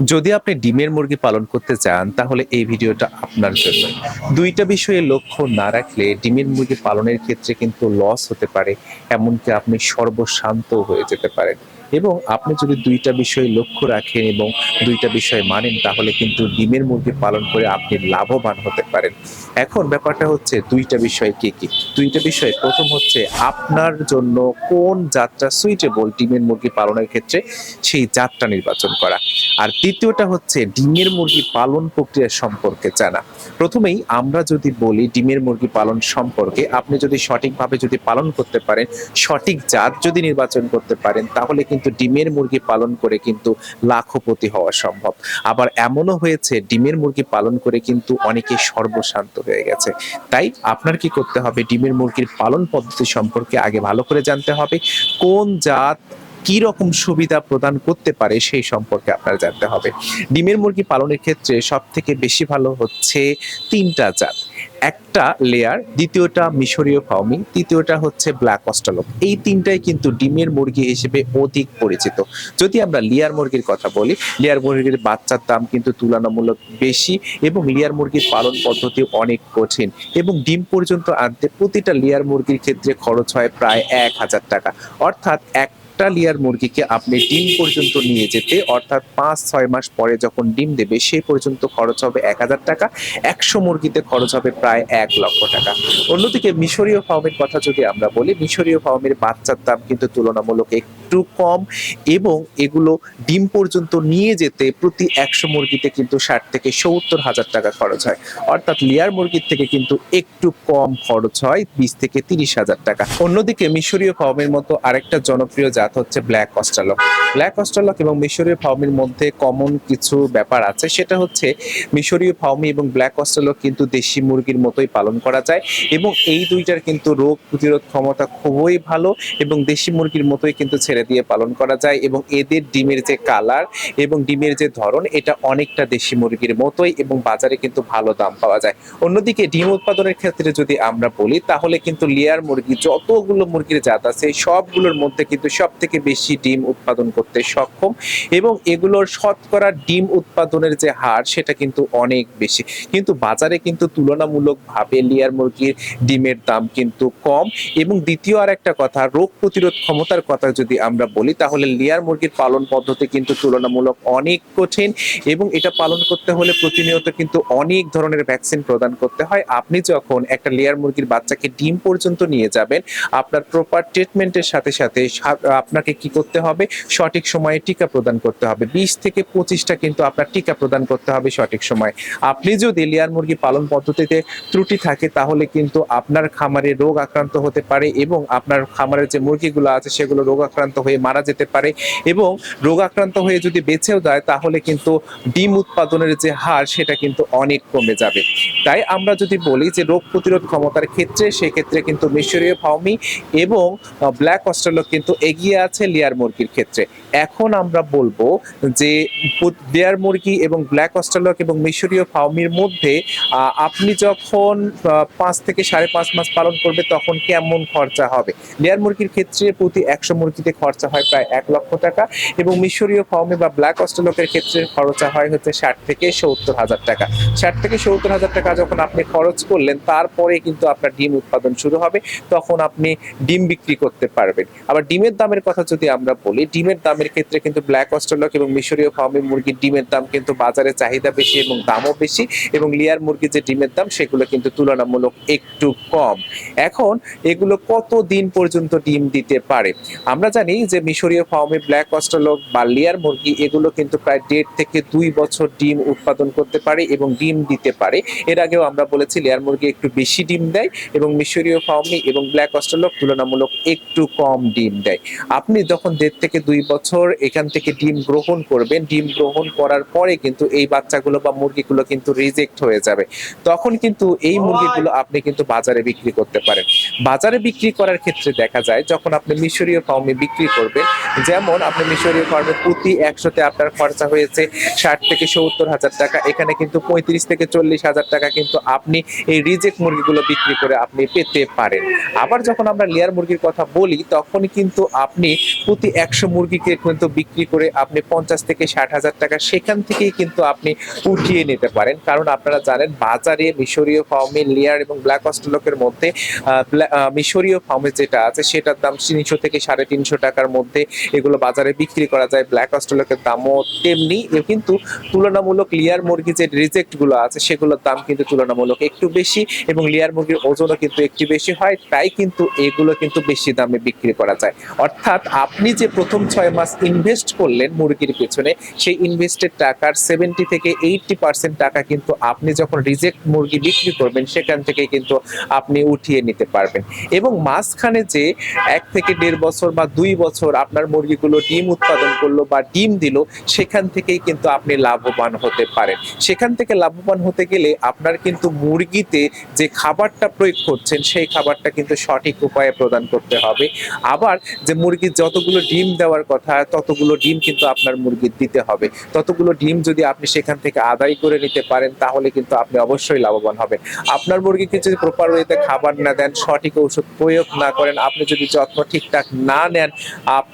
যদি আপনি ডিমের মুরগি পালন করতে চান, তাহলে এই ভিডিওটা আপনার জন্য। দুইটা বিষয়ে লক্ষ্য না রাখলে ডিমের মুরগি পালনের ক্ষেত্রে কিন্তু লস হতে পারে, এমনকি আপনি সর্বশান্ত হয়ে যেতে পারেন। এবং আপনি যদি দুইটা বিষয়ে লক্ষ্য রাখেন এবং দুইটা বিষয় মানেন, তাহলে কিন্তু ডিমের মুরগি পালন করে আপনি লাভবান হতে পারেন। এখন ব্যাপারটা হচ্ছে দুইটা বিষয় কি কি? দুইটা বিষয়, প্রথম হচ্ছে আপনার জন্য কোন জাতটা সুইটেবল ডিমের মুরগি পালনের ক্ষেত্রে সেই জাতটা নির্বাচন করা। আর দ্বিতীয়টা হচ্ছে ডিমের মুরগি পালন প্রক্রিয়া সম্পর্কে জানা। প্রথমেই আমরা যদি বলি ডিমের মুরগি পালন সম্পর্কে, আপনি যদি সঠিকভাবে যদি পালন করতে পারেন, সঠিক জাত যদি নির্বাচন করতে পারেন, তাহলে কিন্তু ডিমের মুরগি পালন করে কিন্তু লাখপতি হওয়া সম্ভব। আবার এমনও হয়েছে, ডিমের মুরগি পালন করে কিন্তু অনেকে সর্বশান্ত হয়ে গেছে। তাই আপনার কি করতে হবে? ডিমের মুরগির পালন পদ্ধতি সম্পর্কে আগে ভালো করে জানতে হবে। কোন জাত কি রকম সুবিধা প্রদান করতে পারে সেই সম্পর্কে আপনার জানতে হবে। ডিমের মুরগি পালনের ক্ষেত্রে সব থেকে বেশি ভালো হচ্ছে তিনটা জাত। একটা লেয়ার দ্বিতীয়টা মিশরীয় ফার্মিং তৃতীয়টা হচ্ছে ব্ল্যাক অস্টালক এই তিনটাই কিন্তু ডিমের মুরগি হিসেবে অধিক পরিচিত। যদি আমরা লিয়ার মুরগির কথা বলি লিয়ার মুরগির বাচ্চার দাম কিন্তু তুলনামূলক বেশি এবং লিয়ার মুরগির পালন পদ্ধতি অনেক কঠিন এবং ডিম পর্যন্ত আনতে প্রতিটা লিয়ার মুরগির ক্ষেত্রে খরচ হয় প্রায় এক হাজার টাকা। অর্থাৎ একটা লিয়ার মুরগিকে আপনি ডিম পর্যন্ত নিয়ে যেতে, অর্থাৎ পাঁচ, ছয় মাস পরে যখন ডিম দেবে, সেই পর্যন্ত খরচ হবে এক হাজার টাকা। একশো মুরগিতে খরচ হবে প্রায় এক লক্ষ টাকা। অন্যদিকে মিশরীয় ফার্মের কথা যদি আমরা বলি, মিশরীয় ফার্মের বাচ্চার দাম কিন্তু তুলনামূলক একটু কম এবং এগুলো ডিম পর্যন্ত নিয়ে যেতে প্রতি একশো মুরগিতে কিন্তু ষাট থেকে সত্তর হাজার টাকা খরচ হয়। অর্থাৎ লেয়ার মুরগির থেকে কিন্তু একটু কম খরচ হয়, বিশ থেকে তিরিশ হাজার টাকা। অন্যদিকে মিশরীয় ফার্মের মতো আরেকটা জনপ্রিয় হচ্ছে ব্ল্যাক অস্ট্রালক ব্ল্যাক অস্ট্রালক এবং মিশরীয় ফার্মের মধ্যে কমন কিছু ব্যাপার আছে। সেটা হচ্ছে মিশরীয় ফার্মি এবং ব্ল্যাক অস্ট্রালক কিন্তু দেশি মুরগির মতোই পালন করা যায় এবং এই দুইটার কিন্তু রোগ প্রতিরোধ ক্ষমতা খুবই ভালো এবং দেশি মুরগির মতোই কিন্তু ছেড়ে দিয়ে পালন করা যায় এবং এদের ডিমের যে কালার এবং ডিমের যে ধরন, এটা অনেকটা দেশি মুরগির মতোই এবং বাজারে কিন্তু ভালো দাম পাওয়া যায়। অন্যদিকে ডিম উৎপাদনের ক্ষেত্রে যদি আমরা বলি, তাহলে কিন্তু লেয়ার মুরগি, যতগুলো মুরগির জাত আছে, সবগুলোর মধ্যে কিন্তু সব থেকে বেশি ডিম উৎপাদন করতে সক্ষম এবং এগুলোর শতকরা ডিম উৎপাদনের যে হার, সেটা কিন্তু অনেক বেশি। কিন্তু বাজারে কিন্তু তুলনামূলকভাবে লেয়ার মুরগির ডিমের দাম কিন্তু কম এবং দ্বিতীয় আর একটা কথা, রোগ প্রতিরোধ ক্ষমতার কথা যদি আমরা বলি, তাহলে লেয়ার মুরগির পালন পদ্ধতি কিন্তু তুলনামূলক অনেক কঠিন এবং এটা পালন করতে হলে প্রতিনিয়ত কিন্তু অনেক ধরনের ভ্যাকসিন প্রদান করতে হয়। আপনি যখন একটা লেয়ার মুরগির বাচ্চাকে ডিম পর্যন্ত নিয়ে যাবেন, আপনার প্রপার ট্রিটমেন্টের সাথে সাথে আপনাকে কি করতে হবে? সঠিক সময়ে টিকা প্রদান করতে হবে। বিশ থেকে পঁচিশটা কিন্তু আপনার টিকা প্রদান করতে হবে সঠিক সময়ে। আপনি যদি লেয়ার মুরগি পালন পদ্ধতিতে ত্রুটি থাকে, তাহলে কিন্তু আপনার খামারে রোগ আক্রান্ত হতে পারে এবং আপনার খামারের যে মুরগিগুলো আছে, সেগুলো রোগ আক্রান্ত হয়ে মারা যেতে পারে এবং রোগ আক্রান্ত হয়ে যদি বেঁচেও যায়, তাহলে কিন্তু ডিম উৎপাদনের যে হার, সেটা কিন্তু অনেক কমে যাবে। তাই আমরা যদি বলি যে রোগ প্রতিরোধ ক্ষমতার ক্ষেত্রে, সেক্ষেত্রে কিন্তু মিশরীয় ফার্মি এবং ব্ল্যাক অস্ট্রেলক কিন্তু এগিয়ে আছে লেয়ার মুরগির ক্ষেত্রে। এখন আমরা বলব যে লেয়ার মুরগি এবং ব্ল্যাক অস্ট্রেলক এবং মিশরীয় ফার্মির মধ্যে আপনি যখন পাঁচ থেকে সাড়ে পাঁচ মাস পালন করবে তখন কেমন খরচা হবে? লেয়ার মুরগির ক্ষেত্রে প্রতি একশো মুরগিতে খরচা হয় প্রায় এক লক্ষ টাকা এবং মিশরীয় ফার্মে বা ব্ল্যাক অস্ট্রেলকের ক্ষেত্রে খরচা হয় হচ্ছে ষাট থেকে সত্তর হাজার টাকা। ষাট থেকে সত্তর হাজার টাকা যখন আপনি খরচ করলেন, তারপরে কিন্তু আপনার ডিম উৎপাদন শুরু হবে, তখন আপনি ডিম বিক্রি করতে পারবেন। আবার ডিমের দামের কথা যদি আমরা বলি, ডিমের দামের ক্ষেত্রে কিন্তু ব্ল্যাক অস্ট্রেলক এবং মিশরীয় ফার্মের মুরগির ডিমের দাম কিন্তু বাজারে চাহিদা বেশি এবং দামও বেশি এবং লেয়ার মুরগির যে ডিমের দাম, সেগুলো কিন্তু তুলনামূলক একটু কম। এখন এগুলো কত দিন পর্যন্ত ডিম দিতে পারে? আমরা জানি যে মিশরীয় ফার্মে ব্ল্যাক অস্ট্রেলক বা লেয়ার মুরগি, এগুলো কিন্তু প্রায় দেড় থেকে দুই বছর ডিম উৎপাদন করতে পারে এবং ডিম দিতে পারে। এর আগেও আমরা বলেছি লেয়ার মুরগি একটু বেশি ডিম দেয় এবং মিশরীয় ফার্মি এবং ব্ল্যাক অস্ট্রেলক তুলনামূলক একটু কম ডিম দেয়। আপনি যখন দেড় থেকে দুই বছর এখান থেকে ডিম গ্রহণ করবেন ডিম গ্রহণ করার পরে কিন্তু এই বাচ্চাগুলো বা মুরগিগুলো কিন্তু রিজেক্ট হয়ে যাবে। তখন কিন্তু এই মুরগিগুলো আপনি কিন্তু বাজারে বিক্রি করতে পারেন। বাজারে বিক্রি করার ক্ষেত্রে দেখা যায় যখন আপনি মিশরীয় ফার্মে বিক্রি করবেন যেমন আপনি মিশরীয় ফার্মে প্রতি একশোতে আপনার খরচা হয়েছে ষাট থেকে সত্তর হাজার টাকা এখানে কিন্তু পঁয়ত্রিশ থেকে চল্লিশ হাজার টাকা কিন্তু আপনি এই রিজেক্ট মুরগিগুলো বিক্রি করে আপনি পেতে পারেন। আবার যখন আমরা লেয়ার মুরগির কথা বলি তখন কিন্তু আপনি আপনি প্রতি একশো মুরগিকে কিন্তু বিক্রি করে আপনি পঞ্চাশ থেকে ষাট হাজার টাকা সেখান থেকেই কিন্তু আপনি উঠিয়ে নিতে পারেন। কারণ আপনারা জানেন, বাজারে মিশরীয় ফার্মে লেয়ার এবং ব্ল্যাক অস্ট্রেলকের মধ্যে মিশরীয় ফার্মে যেটা আছে, সেটার দাম তিনশো থেকে সাড়ে তিনশো টাকার মধ্যে এগুলো বাজারে বিক্রি করা যায়। ব্ল্যাক অস্ট্রেলকের দামও তেমনি। কিন্তু তুলনামূলক লেয়ার মুরগি যে রিজেক্টগুলো আছে, সেগুলোর দাম কিন্তু তুলনামূলক একটু বেশি এবং লেয়ার মুরগির ওজনও কিন্তু একটু বেশি হয়। তাই কিন্তু এগুলো কিন্তু বেশি দামে বিক্রি করা যায়। অর্থাৎ আপনি যে প্রথম ছয় মাস ইনভেস্ট করলেন মুরগির পেছনে, সেই ইনভেস্টের টাকার সেভেন্টি থেকে এইটটি পার্সেন্ট টাকা কিন্তু আপনি যখন রিজেক্ট মুরগি বিক্রি করবেন, সেখান থেকে কিন্তু আপনি উঠিয়ে নিতে পারবেন। এবং মাঝখানে যে এক থেকে দেড় বছর বা দুই বছর আপনার মুরগিগুলো ডিম উৎপাদন করল বা ডিম দিল, সেখান থেকেই কিন্তু আপনি লাভবান হতে পারেন। সেখান থেকে লাভবান হতে গেলে আপনার কিন্তু মুরগিতে যে খাবারটা প্রয়োগ করছেন, সেই খাবারটা কিন্তু সঠিক উপায়ে প্রদান করতে হবে। আবার যে মুরগির যতগুলো ডিম দেওয়ার কথা, ততগুলো ডিম কিন্তু আপনার মুরগির দিতে হবে। ততগুলো ডিম যদি আপনি সেখান থেকে আদায় করে নিতে পারেন, তাহলে কিন্তু আপনি অবশ্যই লাভবান হবেন। আপনার মুরগিকে যদি প্রপার ওয়েতে খাবার না দেন, সঠিক ঔষধ প্রয়োগ না করেন, আপনি যদি যত্ন ঠিকঠাক না নেন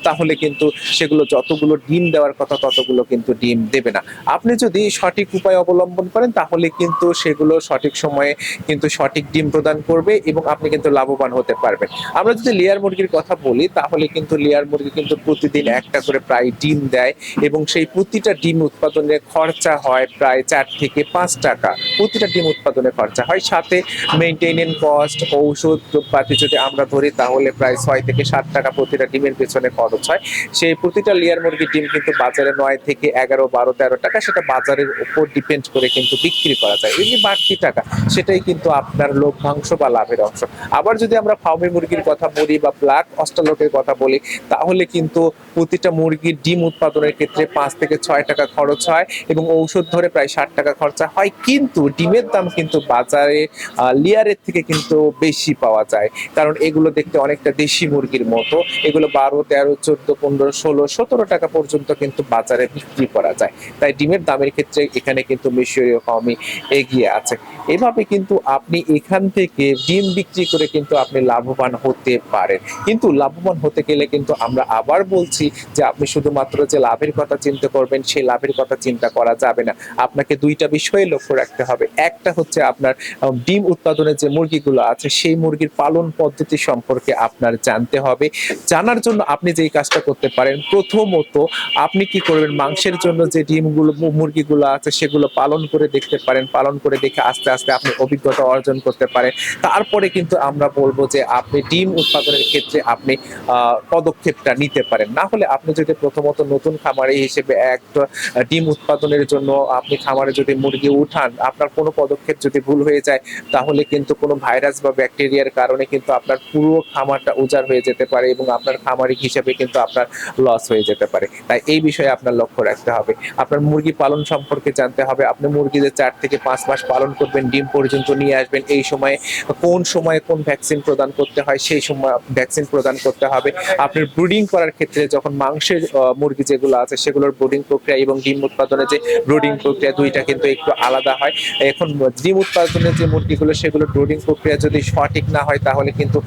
তাহলে কিন্তু সেগুলো যতগুলো ডিম দেওয়ার কথা, ততগুলো কিন্তু ডিম দেবে না। আপনি যদি সঠিক উপায় অবলম্বন করেন, তাহলে কিন্তু সেগুলো সঠিক সময়ে কিন্তু সঠিক ডিম প্রদান করবে এবং আপনি কিন্তু লাভবান হতে পারবেন। আমরা যদি লেয়ার মুরগির কথা বলি, তাহলে কিন্তু লেয়ার মুরগি কিন্তু প্রতিদিন একটা করে প্রায় ডিম দেয় এবং সেই প্রতিটা ডিম উৎপাদনে খরচা হয় প্রায় চার থেকে পাঁচ টাকা। প্রতিটা ডিম উৎপাদনে খরচা হয়। সাথে মেনটেনেন্স কস্ট ঔষধ পাতি যদি আমরা ধরি, তাহলে প্রায় ছয় থেকে সাত টাকা প্রতিটা ডিমের পেছনে খরচ হয়। সেই প্রতিটা লেয়ার মুরগির ডিম কিন্তু বাজারে নয় থেকে এগারো, বারো, তেরো টাকা, সেটা বাজারের উপর ডিপেন্ড করে কিন্তু বিক্রি করা যায়। এই যে বাড়তি টাকা, সেটাই কিন্তু আপনার লভ্যাংশ বা লাভের অংশ। আবার যদি আমরা ফার্মি মুরগির কথা বলি বা ব্ল্যাক অস্ট্রালকের কথা বলি তাহলে কিন্তু প্রতিটা মুরগির ডিম উৎপাদনের ক্ষেত্রে পাঁচ থেকে ছয় টাকা খরচ হয় এবং ঔষধ ধরে প্রায় ষাট টাকা খরচা হয়। কিন্তু ডিমের দাম কিন্তু বাজারে লেয়ারের থেকে কিন্তু বেশি পাওয়া যায়। কারণ এগুলো দেখতে অনেকটা দেশি মুরগির মতো। এগুলো বারো, তেরো, চোদ্দ, পনেরো, ষোলো, সতেরো টাকা পর্যন্ত কিন্তু বাজারে বিক্রি করা যায়। তাই ডিমের দামের ক্ষেত্রে এখানে কিন্তু মিশরীয় ফার্মি এগিয়ে আছে। এভাবে কিন্তু আপনি এখান থেকে ডিম বিক্রি করে কিন্তু আপনি লাভবান হতে পারেন। কিন্তু লাভবান হতে গেলে কিন্তু আমরা আবার বলছি যে আপনি শুধুমাত্র যে লাভের কথা চিন্তা করবেন সেই লাভের কথা চিন্তা করা যাবে না। আপনাকে দুইটা বিষয়ে লক্ষ্য রাখতে হবে। একটা হচ্ছে আপনার ডিম উৎপাদনের যে মুরগিগুলো আছে, সেই মুরগির পালন পদ্ধতি সম্পর্কে আপনার জানতে হবে। জানার জন্য আপনি যেই কাজটা করতে পারেন, প্রথমত আপনি কি করবেন, মাংসের জন্য যে ডিমগুলো মুরগিগুলো আছে, সেগুলো পালন করে দেখতে পারেন। পালন করে দেখে আস্তে আস্তে আপনি অভিজ্ঞতা অর্জন করতে পারেন তারপরে কিন্তু আমরা বলব যে আপনি ডিম উৎপাদনের ক্ষেত্রে আপনি পদক্ষেপটা নিতে পারেন। না হলে আপনি যদি প্রথমত নতুন খামারি হিসেবে একটা ডিম উৎপাদনের জন্য আপনি খামারে যদি মুরগি উঠান, আপনার কোনো পদক্ষেপ যদি ভুল হয়ে যায়, তাহলে কিন্তু কোনো ভাইরাস বা ব্যাকটেরিয়ার কারণে কিন্তু আপনার পুরো খামারটা উজাড় হয়ে যেতে পারে এবং আপনার খামারি হিসেবে কিন্তু আপনার লস হয়ে যেতে পারে। তাই এই বিষয়ে আপনার লক্ষ্য রাখতে হবে। আপনার মুরগি পালন সম্পর্কে জানতে হবে। আপনি মুরগিদের চার থেকে পাঁচ মাস পালন করবেন ডিম পর্যন্ত নিয়ে আসবেন। এই সময়ে কোন সময়ে কোন ভ্যাকসিন প্রদান করতে হয়, সেই সময় ভ্যাকসিন প্রদান করতে হবে। আপনার ব্রুডিং করার ক্ষেত্রে যখন মাংসের মুরগি যেগুলো আছে, সেগুলোর ব্রুডিং প্রক্রিয়া এবং ডিম উৎপাদনের যে ব্রুডিং প্রক্রিয়া, দুইটা কিন্তু একটু আলাদা হয়। এখন ডিম উৎপাদনের যে মুরগিগুলো, সেগুলো ব্রুডিং প্রক্রিয়া যদি সঠিক না হয়, তাহলে কিন্তু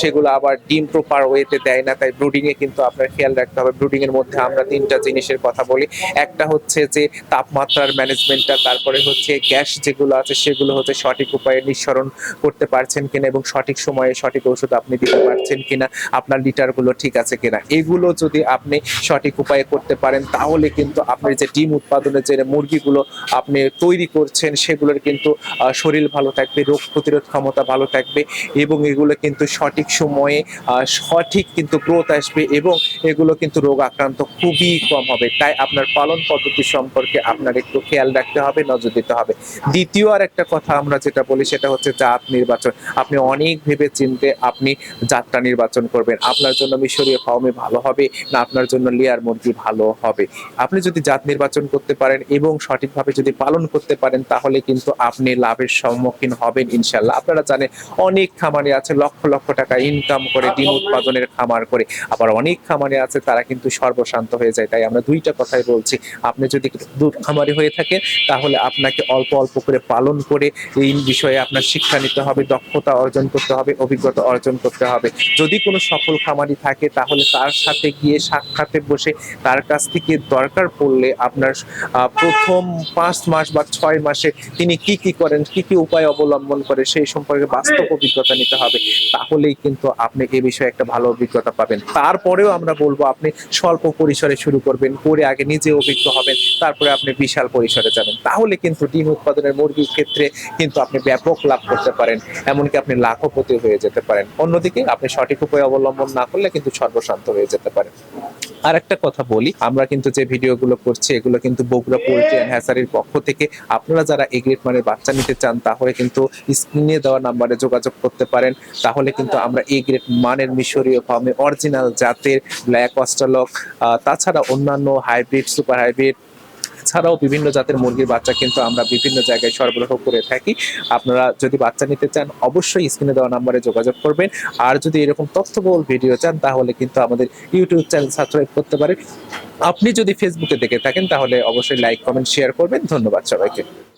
সেগুলো আবার ডিম প্রপার ওয়েতে দেয় না। তাই ব্রুডিং এ কিন্তু আপনার খেয়াল রাখতে হবে। ব্রুডিং এর মধ্যে আমরা তিনটা জিনিসের কথা বলি। একটা হচ্ছে যে তাপমাত্রার ম্যানেজমেন্টটা তারপরে হচ্ছে গ্যাস যেগুলো আছে, সেগুলো হচ্ছে সঠিক উপায়ে নিঃসরণ করতে পারছেন কিনা এবং সঠিক সময়ে সঠিক ওষুধ আপনি দিতে পারছেন কিনা, আপনার লিটারগুলো ঠিক আছে কিনা। এগুলো যদি আপনি সঠিক উপায়ে করতে পারেন, তাহলে কিন্তু আপনি যে ডিম উৎপাদনের যে মুরগিগুলো আপনি তৈরি করছেন, সেগুলোর কিন্তু শরীর ভালো থাকবে, রোগ প্রতিরোধ ক্ষমতা ভালো থাকবে এবং এগুলো কিন্তু সঠিক সময়ে সঠিক কিন্তু গ্রোথ আসবে এবং এগুলো কিন্তু রোগ আক্রান্ত খুবই কম হবে। তাই আপনার পালন পদ্ধতি সম্পর্কে আপনার একটু খেয়াল রাখতে হবে, নজর দিতে হবে। দ্বিতীয় আর একটা কথা আমরা যেটা বলি সেটা হচ্ছে জাত নির্বাচন। আপনি অনেক ভেবে চিনতে আপনি জাতটা নির্বাচন করবেন। আপনার জন্য মিশরীয় ফার্মে ভালো হবে না আপনার জন্য লেয়ার মুরগি ভালো হবে। আপনি যদি জাত নির্বাচন করতে পারেন এবং সঠিকভাবে যদি পালন করতে পারেন তাহলে কিন্তু আপনি লাভের সম্মুখীন হবেন ইনশাল্লাহ আপনারা জানেন অনেক খামারে আছে লক্ষ লক্ষ টাকা ইনকাম করে ডিম উৎপাদনের খামার করে। আবার অনেক খামারে আছে তারা কিন্তু সর্বশান্ত হয়ে যায়। তাই আমরা দুইটা কথাই বলছি। আপনি যদি দুধ খামারি হয়ে থাকেন তাহলে আপনাকে অল্প অল্প করে পালন করে করে এই বিষয়ে আপনার শিক্ষা নিতে হবে, দক্ষতা অর্জন করতে হবে, অভিজ্ঞতা অর্জন করতে হবে। যদি কোনো সফল খামারি থাকে, তাহলে তার সাথে গিয়ে সাক্ষাতে বসে তার কাছ থেকে দরকার পড়লে আপনার প্রথম পাঁচ মাস বা ছয় মাসে তিনি কি কি করেন, কি কি উপায় অবলম্বন করে সেই সম্পর্কে বাস্তব অভিজ্ঞতা নিতে হবে, তাহলেই কিন্তু আপনি এ বিষয়ে একটা ভালো অভিজ্ঞতা পাবেন। তারপরেও আমরা বলব, আপনি স্বল্প পরিসরে শুরু করবেন, করে আগে নিজে অভিজ্ঞ হবেন, তারপরে আপনি বিশাল পরিসরে যাবেন। তাহলে কিন্তু ডিম উৎপাদনের মুরগির ক্ষেত্রে কিন্তু আপনি ব্যাপক লাভ করতে পারেন, এমনকি আপনি লাখপতি হয়ে যেতে পারেন। অন্যদিকে, আপনি সঠিক উপায় অবলম্বন না করলে কিন্তু সর্বশান্ত হয়ে যেতে পারেন। আর একটা কথা বলি, আমরা কিন্তু যে ভিডিওগুলো করছি, এগুলো কিন্তু বগুড়া পোল্ট্রি অ্যান্ড হ্যাসারির পক্ষ থেকে আপনারা যারা এ গ্রেড মানের বাচ্চা নিতে চান, তাহলে কিন্তু স্ক্রিনে দেওয়া নাম্বারে যোগাযোগ করতে পারেন। তাহলে কিন্তু আমরা এ গ্রেড মানের মিশরীয় ফার্মে অরিজিনাল জাতের ব্ল্যাক অস্ট্রালক তাছাড়া অন্যান্য হাইব্রিড, সুপার হাইব্রিড ছাড়াও বিভিন্ন জাতের মুরগির বাচ্চা কিন্তু আমরা বিভিন্ন জায়গায় সরবরাহ করে থাকি। আপনারা যদি বাচ্চা নিতে চান, অবশ্যই স্ক্রিনে দেওয়া নাম্বারে যোগাযোগ করবেন। আর যদি এরকম তথ্যবহুল ভিডিও চান, তাহলে কিন্তু আমাদের ইউটিউব চ্যানেল সাবস্ক্রাইব করতে পারেন। আপনি যদি ফেসবুকে দেখে থাকেন, তাহলে অবশ্যই লাইক কমেন্ট শেয়ার করবেন। ধন্যবাদ সবাইকে।